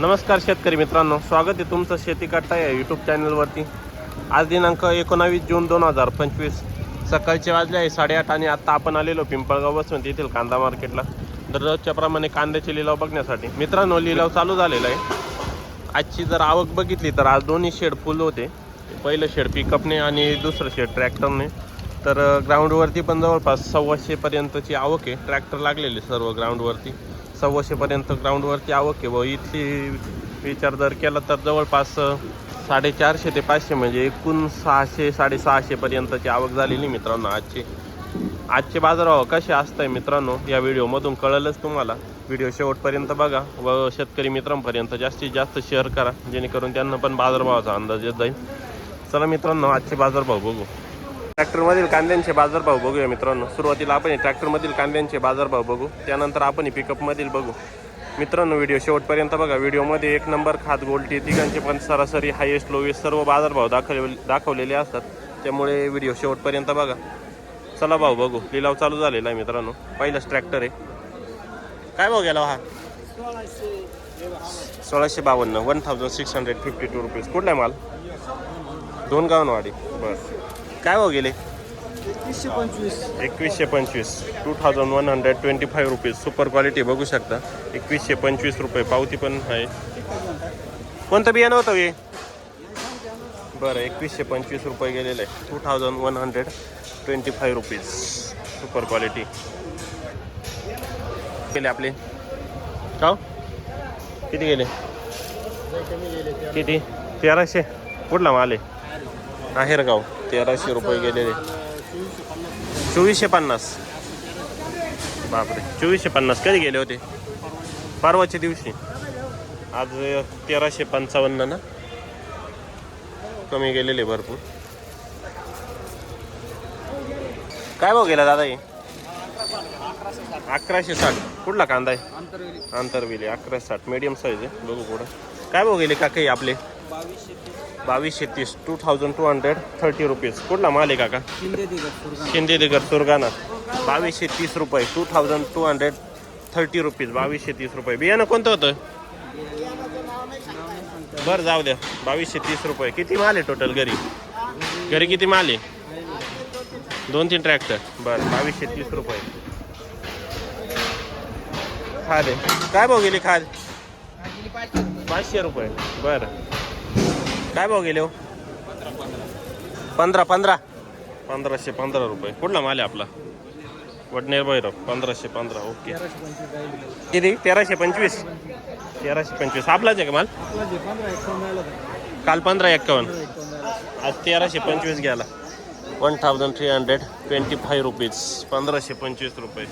नमस्कार शेतकरी मित्रांनो स्वागत आहे तुमचं शेती कट्टा या यूट्यूब चॅनलवरती आज दिनांक एकोणावीस जून दोन हजार पंचवीस. सकाळचे वाजले आहे साडेआठ आणि आत्ता आपण आलेलो पिंपळगाव बसून येथील कांदा मार्केटला. दररोजच्या प्रमाणे कांद्याचे लिलाव बघण्यासाठी. मित्रांनो लिलाव चालू झालेला आहे. आजची जर आवक बघितली तर आज दोन्ही शेड फुल होते. पहिलं शेड पिकअपने आणि दुसरं शेड ट्रॅक्टरने तर ग्राउंडवरती पण जवळपास सव्वाशेपर्यंतची आवक आहे. ट्रॅक्टर लागलेले सर्व ग्राउंडवरती सव्वाशेपर्यंत ग्राउंडवरती आवक आहे व इथली विचार जर केला तर जवळपास साडेचारशे ते पाचशे म्हणजे एकूण सहाशे साडेसहाशेपर्यंतची आवक झालेली मित्रांनो आजची. आजचे बाजारभाव कसे असत आहे मित्रांनो या व्हिडिओमधून कळलंच तुम्हाला. व्हिडिओ शेवटपर्यंत बघा व शेतकरी मित्रांपर्यंत जास्तीत जास्त शेअर करा जेणेकरून त्यांना पण बाजारभावाचा अंदाज येत जाईल. चला मित्रांनो आजचे बाजारभाव बघू. ट्रॅक्टरमधील कांद्यांचे बाजारभाव बघूया मित्रांनो. सुरुवातीला आपण ट्रॅक्टरमधील कांद्यांचे बाजारभाव बघू. त्यानंतर आपण पिकअपमधील बघू. मित्रांनो व्हिडिओ शेवटपर्यंत बघा. व्हिडिओमध्ये एक नंबर खात गोल्टी तिघांचे पण सरासरी हायेस्ट लोवेस्ट सर्व बाजारभाव दाखव दाखवलेले असतात. त्यामुळे व्हिडिओ शेवटपर्यंत बघा. चला भाऊ बघू. लिलाव चालू झालेला आहे मित्रांनो. पहिलाच ट्रॅक्टर आहे. काय भाऊ गेला हा? सोळाशे बावन्न one thousand six hundred fifty two rupees कुठला आहे माल? दोन गावनवाडी. बस काय भाऊ गेले? एकवीसशे पंचवीस. एकवीसशे पंचवीस. Two thousand one hundred twenty five rupees super quality बघू शकता. एकवीसशे पंचवीस रुपये. पावती पण आहे. कोणतं बियाणं होतं हे? बरं एकवीसशे पंचवीस रुपये गेलेलं आहे. Two thousand one hundred twenty five rupees super quality गेले आपले. का? किती गेले? किती? तेराशे. कुठला माल आहे? आहेरगाव तेराशे रुपये गेलेले. चोवीसशे पन्नास. बापरे चोवीसशे पन्नास. कधी गेले होते? परवाच्या दिवशी. आज तेराशे पंचावन्न ना? कमी गेलेले भरपूर. काय भाव गेला दादा हे? अकराशे साठ. कुठला कांदा आहे? आंतरविले. अकराशे साठ. मिडियम साईज आहे. बघू कुठं काय भाव गेले का काही आपले? बावीसशे तीस two thousand two hundred thirty rupees कुठला माल आहे काका शिंदे दिगत सुरगाणा. बावीसशे तीस रुपये two thousand two hundred thirty rupees बावीसशे तीस रुपये. बियाणं कोणतं होतं? बरं जाऊ द्या. बावीसशे तीस रुपये. किती माल आहे टोटल घरी? घरी किती माल आहे? दोन तीन ट्रॅक्टर बरं बावीसशे तीस रुपये. खाद. आहे काय भाव गेली खाद? पाचशे रुपये. बरं. काय भाव गेले हो? पंधरा पंधरा. पंधराशे पंधरा रुपये. कुठला माल आहे आपला? वडनेर भैरव. पंधराशे पंधरा ओके. किती? तेराशे पंचवीस? तेराशे पंचवीस. आपलाच आहे का माल. काल पंधरा एक्कावन्न. आज तेराशे पंचवीस घ्याला one thousand three hundred twenty five rupees पंधराशे पंचवीस रुपये.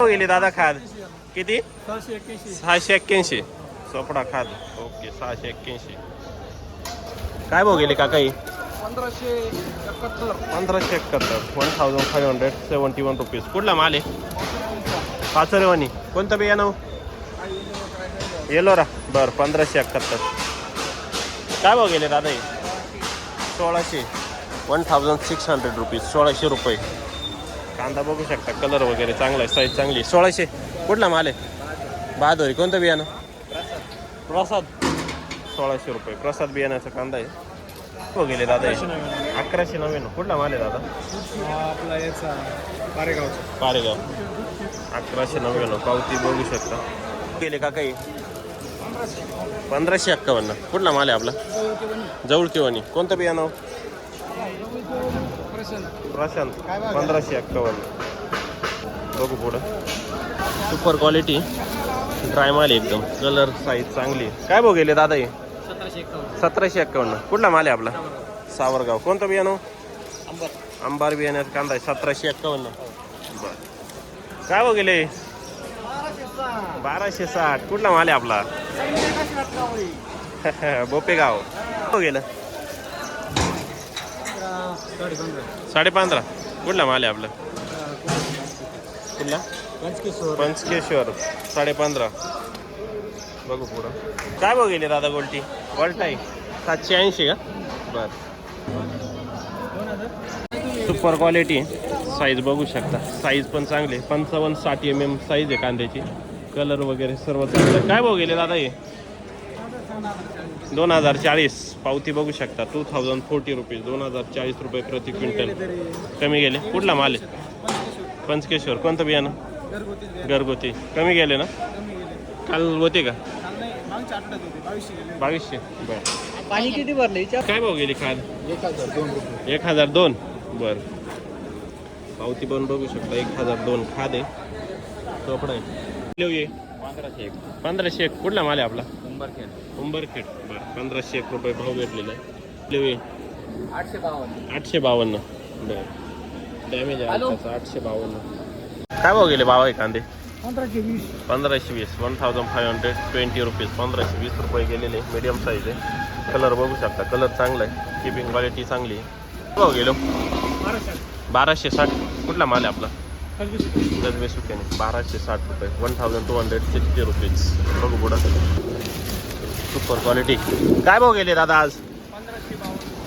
हो गेली दादा खाद. किती? सहाशे एक्क्याऐंशी. सोपडा खाद. ओके सहाशे एक्क्याऐंशी. काय भाव गेले काका ही पंधराशे एकाहत्तर. पंधराशे एकाहत्तर. One thousand five hundred seventy one rupees कुठला माल आहे? पाचरेवानी. कोणतं बियाणं येलोरा. बरं पंधराशे एकाहत्तर. काय भाव गेले दादा हे? सोळाशे. One thousand six hundred rupees सोळाशे रुपये. कांदा बघू शकता. कलर वगैरे चांगला आहे साईज चांगली आहे. सोळाशे. कुठला माल आहे? बहादुरी. कोणतं बियाणं? प्रसाद सोळाशे रुपये. प्रसाद बियाण्याचा कांदा आहे. हो गेले दादा हे? अकराशे नव्याण्णव कुठला माल आहे दादा? आपला याचा कारेगावचा पारेगाव. अकराशे नव्याण्णव पावती बघू शकता. गेले का काही? पंधराशे एक्कावन्न. कुठला माल आहे आपला? जवळ किंवा कोणतं बियाणं प्रशांत. पंधराशे एक्कावन्न. बघू पुढं. सुपर क्वालिटी ड्राय माल आहे एकदम. कलर साईज चांगली काय भाऊ गेले दादा हे? सतराशे एक्कावन्न कुठला माल आहे आपला? सावरगाव. कोणतं बियाणं? अंबर. अंबार बियाण्याचा कांदा आहे. सतराशे एक्कावन्न बरं. काय हो गेले? बाराशे साठ. कुठला माल आहे आपला? बोपेगाव. हो गेलं? साडे पंधरा कुठला माल आहे आपला? कुठला? पंचकेश्वर. पंचकेश्वर साडे पंधरा बघू पुढं. काय बघ दादा गोल्टी? वल्टाई सातशे ऐंशी का? बर. सुपर क्वालिटी साईज बघू शकता. साईज पण चांगली. पंचावन्न साठ एम एम साईज आहे कांद्याची. कलर वगैरे सर्व चांगलं. काय भाऊ गेले दादा हे? दोन हजार चाळीस. पावती बघू शकता. टू थाउजंड फोर्टी रुपीज दोन हजार चाळीस रुपये प्रति क्विंटल कमी गेले. कुठला माल आहे? पंचकेश्वर. कोणतं बियाणं? घरगुती कमी गेले ना? काल होते का? बावीसशे बरं. पाणी किती भरलं काय भाऊ गेली खाद एक हजार दोन रुपये. एक हजार दोन. बर. पावती पण बघू शकता एक हजार दोन खाद. आहे कपडा आहे. लिहू ये? पंधराशे एक. पंधराशे एक. कुठला माल आहे आपला? उंबरखेड. उंबरखेड. बरं पंधराशे एक रुपये भाव भेटलेला आहे. लिहू ये? आठशे बावन्न. आठशे बावन्न. बरं. डॅमेज आहे आठशे बावन्न. काय भाव गेले बाबा हे कांदे? पंधराशे वीस. पंधराशे वीस. One thousand five hundred twenty rupees पंधराशे वीस रुपये गेलेले. मीडियम साईज आहे. कलर बघू शकता. कलर चांगला आहे. किपिंग क्वालिटी चांगली आहे. भाव गेलो? बाराशे साठ. कुठला माल आहे आपला? गजबे सुक्याने. बाराशे साठ रुपये. One thousand two hundred sixty rupees बघू पुढं. सुपर क्वालिटी काय भाव गेले दादा आज?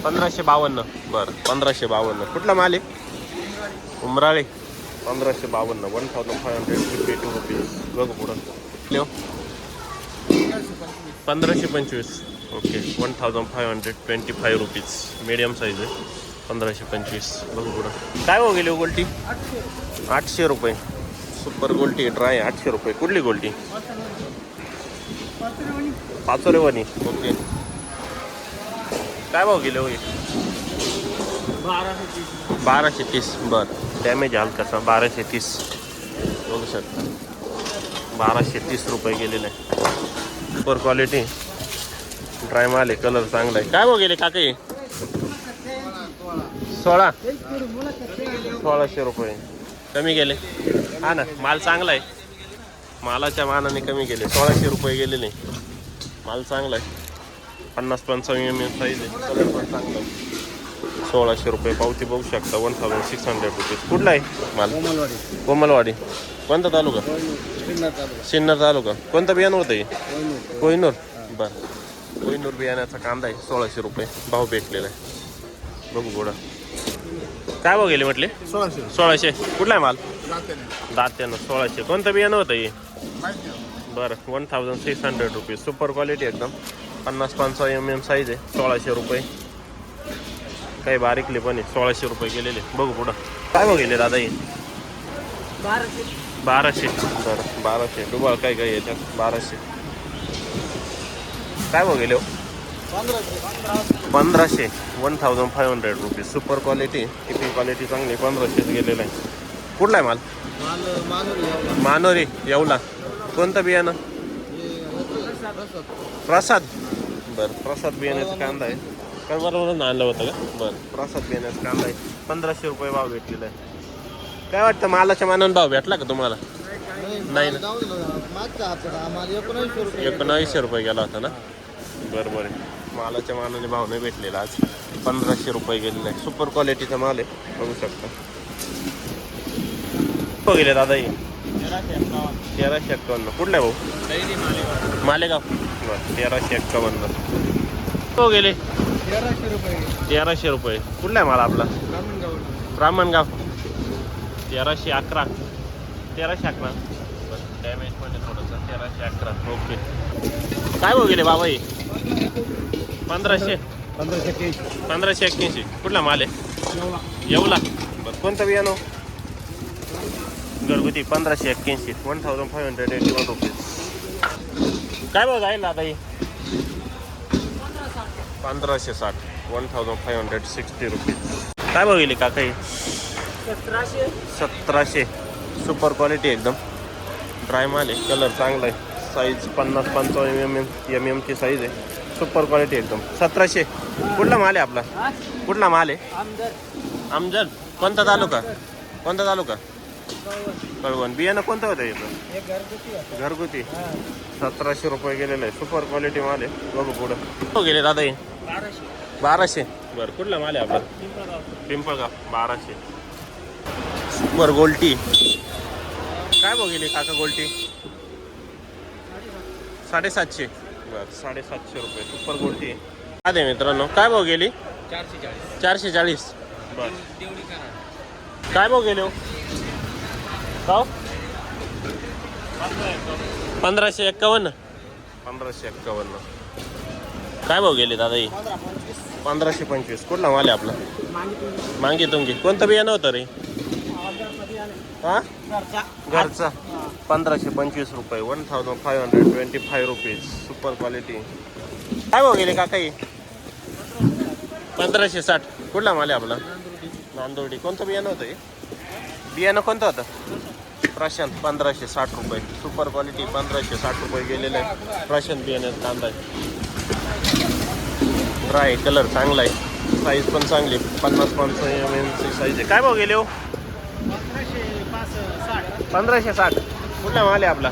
पंधराशे बावन्न. बरं. पंधराशे बावन्न. कुठला माल आहे? उमराळे. पंधराशे बावन्न one thousand five hundred fifty two rupees बघू पुढं. पंधराशे पंचवीस. Okay one thousand five hundred twenty five rupees medium size आहे. पंधराशे पंचवीस. बघू पुढं. काय हो गेली गोल्टी? आठशे रुपये. सुपर गोल्टी ड्राय आठशे रुपये. कुठली गोल्टी? पाचोरेवानी. ओके काय भाव गेले तीस. बाराशे तीस. बरं. डॅमेज आल कसा बाराशे तीस. बघू शकता. बाराशे तीस रुपये गेलेले. सुपर क्वालिटी ड्राय माल आहे कलर चांगला आहे. काय भाव गेले काका? हे सोळा. सोळाशे रुपये. कमी गेले. हा ना माल चांगला आहे. मालाच्या मानाने कमी गेले. सोळाशे रुपये गेलेले. माल चांगला आहे. पन्नास पंचावन्न एम एम साईज आहे. कलर पण चांगला आहे. सोळाशे रुपये पावती बघू शकता. One thousand six hundred rupees कुठला आहे? माल? कोमलवाडी. कोणता तालुका? सिन्नर तालुका. कोणतं बियाणं होतं हे. कोहिनूर. बरं. कोहिनूर बियाण्याचा कांदा आहे. सोळाशे रुपये. भाव भेटलेला आहे. बघू गोडा काय भाव गेले म्हटले? सोळाशे. सोळाशे. कुठला आहे माल? दात्यानं. सोळाशे. कोणतं बियाणं होतं हे? बरं. One thousand six hundred rupees super quality एकदम. पन्नास पंचावन्न एम एम साईज आहे. सोळाशे रुपये. काही बारीकले पण आहे सोळाशे रुपये गेलेले. बघू पुढं. काय भाव गेले दादा हे? बाराशे. बाराशे. बरं बाराशे. डुबाळ काय काय याच्यात बाराशे. काय भाव गेले हो? पंधराशे. One thousand five hundred rupees super quality keeping quality चांगली. पंधराशेच गेलेलं आहे. कुठला आहे माल? माल मानूर यावला. मानोरी येवला. कोणतं बियाणं? प्रसाद. बरं प्रसाद बियाण्याचा कांदा आहे. काय बरोबर आणलं होतं का? बरं. प्रसाद बियाण्याचा कांदा आहे पंधराशे रुपये भाव भेटलेला आहे काय वाटतं मालाच्या मानानं भाव भेटला का तुम्हाला? नाही ना. एकोणावीसशे रुपये गेला होता ना? बरं बरं. मालाच्या मानाने भाव नाही भेटलेला आज. पंधराशे रुपये गेलेला. आहे सुपर क्वालिटीचा माल आहे. बघू शकता. हो गेले दादा हे? तेराशे एक्कावन्न. कुठला आहे भाऊ? मालेगाव. बरं तेराशे एक्कावन्न. हो गेले? तेराशे रुपये. कुठला आहे माल आपला? ब्राह्मणगाव तेराशे अकरा. तेराशे अकरा. डॅमेज आहे थोडंसं. तेराशे अकरा. ओके. काय गेले बाबा हे पंधराशे पंधराशे पंधराशे एक्क्याऐंशी कुठला माल आहे? येवला. बरं कोणतं बियाणं घरगुती पंधराशे एक्क्याऐंशी one thousand five hundred eighty one rupees काय भाऊ जाईल आता हे? पंधराशे साठ. One thousand five hundred sixty rupees काय भाऊ गेली काका हे? सतराशे. सतराशे. सुपर क्वालिटी एकदम. ड्राय माल आहे. कलर चांगला आहे. साईज पन्नास पंचावन्न एम एम एम एमची साईज आहे. सुपर क्वालिटी एकदम. सतराशे. कुठला माल आहे आपला? कुठला माल आहे? आमदार. आमजल कोणता तालुका? कोणता तालुका? कळवण. बियाणं कोणतं होतं याचं एक घरगुती हा. सतराशे रुपये गेलेलं आहे सुपर क्वालिटी माल आहे. बघू पुढं. हो गेले दादा हे? बाराशे. बरं कुठला माल आहे आपला? पिंपळगाव. बाराशे. बरं गोल्टी काय गेली काका गोल्टी साडेसातशे. बरं साडेसातशे रुपये. सुपर गोल्टी अरे मित्रांनो. काय भाव गेली? चारशे चाळीस. चारशे चाळीस. बरं. काय भाव गेले हो? पंधराशे एक्कावन्न. पंधराशे एक्कावन्न. काय भाव गेले दादा हे पंधराशे पंचवीस. कुठला माल आहे आपला? मागे तुमची कोणतं बियाणं होतं रे? हा? घरचा. पंधराशे पंचवीस रुपये. One thousand five hundred twenty five rupees super quality काय भाव गेले काकाई? पंधराशे साठ. कुठला माल आहे आपला? नांदोडी. कोणतं बियाणं होतं हे? बियाणं कोणतं होतं? प्रशांत पंधराशे साठ रुपये. सुपर क्वालिटी पंधराशे साठ रुपये गेलेलं. आहे प्रशांत बियाण्यात कांदा आहे. ड्राय कलर चांगला आहे. साईज पण चांगली पन्नास पन्नास एम एमची साईज आहे. काय भाव गेले हो? पंधराशे साठ. कुठला माल आहे आपला?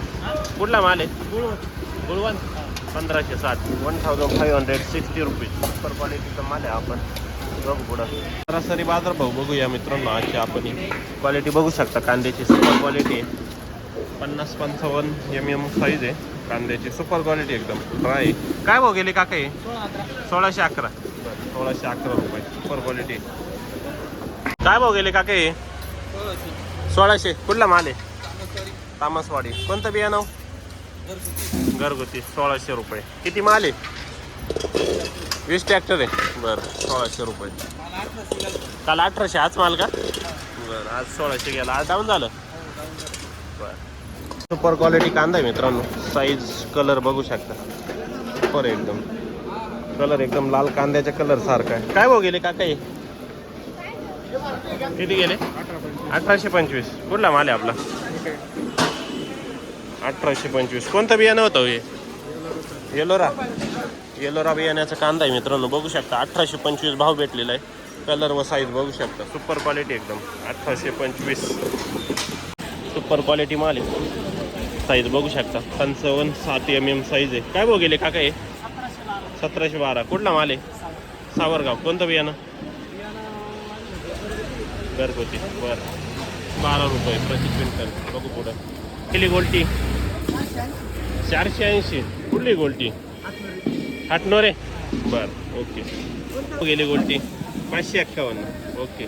कुठला माल आहे? गुळवण पंधराशे साठ. One thousand five hundred sixty rupees super क्वालिटीचा माल आहे आपण बघू पुढं. सरासरी बाजार भाऊ बघूया मित्रांनो आजची आपण क्वालिटी बघू शकता. कांद्याची सुपर क्वालिटी आहे. पन्नास पंचावन्न एम एम साईज आहे. कांद्याची सुपर क्वालिटी एकदम ड्राय काय भाऊ गेले काका हे? सोळाशे अकरा. बरं सोळाशे अकरा रुपये. सुपर क्वालिटी काय भाऊ गेले काका हे? सोळाशे. कुठला माल आहे? तामसवाडी. कोणतं बियाणं हो? घरगुती. सोळाशे रुपये. किती माल आहे? वीस ट्रॅक्टर आहे. बरं सोळाशे रुपये. काल अठराशे आज माल का? बरं आज सोळाशे गेला. आज डाऊन झालं? बरं. सुपर क्वालिटी कांदा आहे मित्रांनो. साईज कलर बघू शकता. सुपर एकदम. कलर एकदम लाल कांद्याच्या कलर सारखा आहे. काय भाऊ गेले काका हे? किती गेले? अठराशे पंचवीस. कुठला माल आहे आपला? अठराशे पंचवीस. कोणतं बियाणं होतं हो हे? येलोरा बियाण्याचा कांदा आहे मित्रांनो बघू शकता अठराशे पंचवीस भाव भेटलेला आहे. कलर व साईज बघू शकता. सुपर क्वालिटी एकदम अठराशे पंचवीस. सुपर क्वालिटी माल आहे. साईज बघू शकता. पंचावन्न सात एम एम साईज आहे. काय भाव गेले काका हे? सतराशे बारा. कुठला माल आहे? सावरगाव. कोणतं बियाणं? घरगुती. बरं. बारा रुपये प्रति क्विंटल. बघू पुढं. किली गोल्टी? चारशे ऐंशी. कुठली गोल्टी? हाटनोरे बरं ओके. गेली गोल्टी. पाचशे अठ्ठावन्न. ओके.